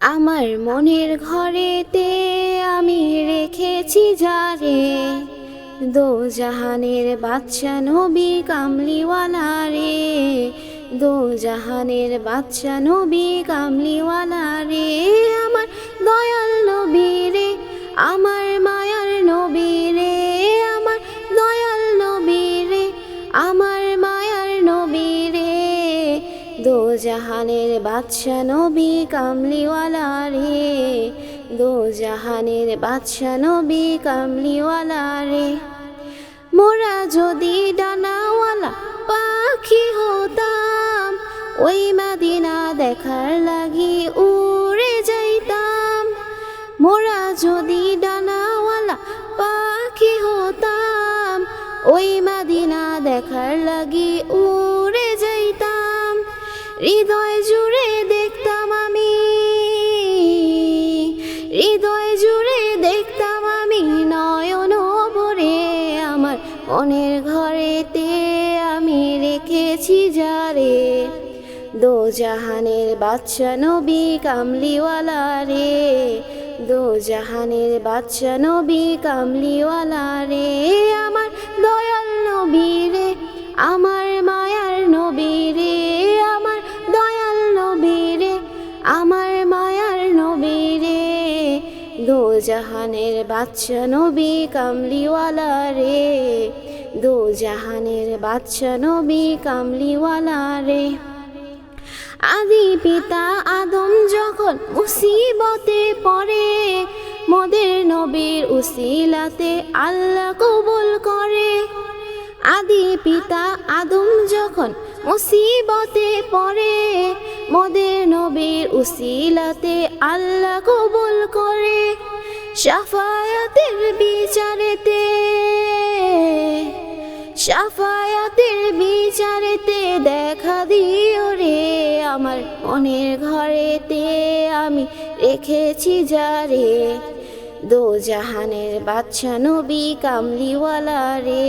আমার মনের ঘরেতে আমি রেখেছি যারে। দো জাহানের বাচ্চা নবী কামলিওয়ালা রে দো জাহানের বাচ্চা নবী কামলিওয়ালা রে জাহানের বাদশা নবী কামলিওয়ালা রে। দো জাহানের বাদশা নবী কামলিওয়ালা রে। মোরা যদি ডানাওয়ালা পাখি হতাম, ওই মাদিনা দেখার লাগি উড়ে যাইতাম। মোরা যদি ডানাওয়ালা পাখি হতাম, ওই মাদিনা দেখার লাগি উড়ে হৃদয় জুড়ে দেখতাম আমি। হৃদয় জুড়ে দেখতাম আমি নয়ন ভরে। আমার মনের ঘরেতে আমি রেখেছি যারে। দো জাহানের বাচ্চা নবী কামলিওয়ালা রে। দো জাহানের বাচ্চা নবী কামলিওয়ালা রে। আমার দয়াল নবী রে, আমার দো জাহানের বাচ্চা নবী কামলিওয়ালা রে। দো জাহানের বাচ্চা নবী কামলিওয়ালা রে। আদি পিতা আদম যখন মুসিবতে পড়ে, মোদের নবীর উসিলাতে আল্লাহ কবুল করে। আদি পিতা আদম যখন মুসিবতে পড়ে মোদের নবীর উসিলাতে আল্লাহ কবুল করে সাফায়াতের বিচারেতে। সাফায়াতের বিচারেতে দেখা দিও রে আমার মনের ঘরেতে, আমি রেখেছি যারে দো জাহানের বাচ্চা নবী কামলিওয়ালা রে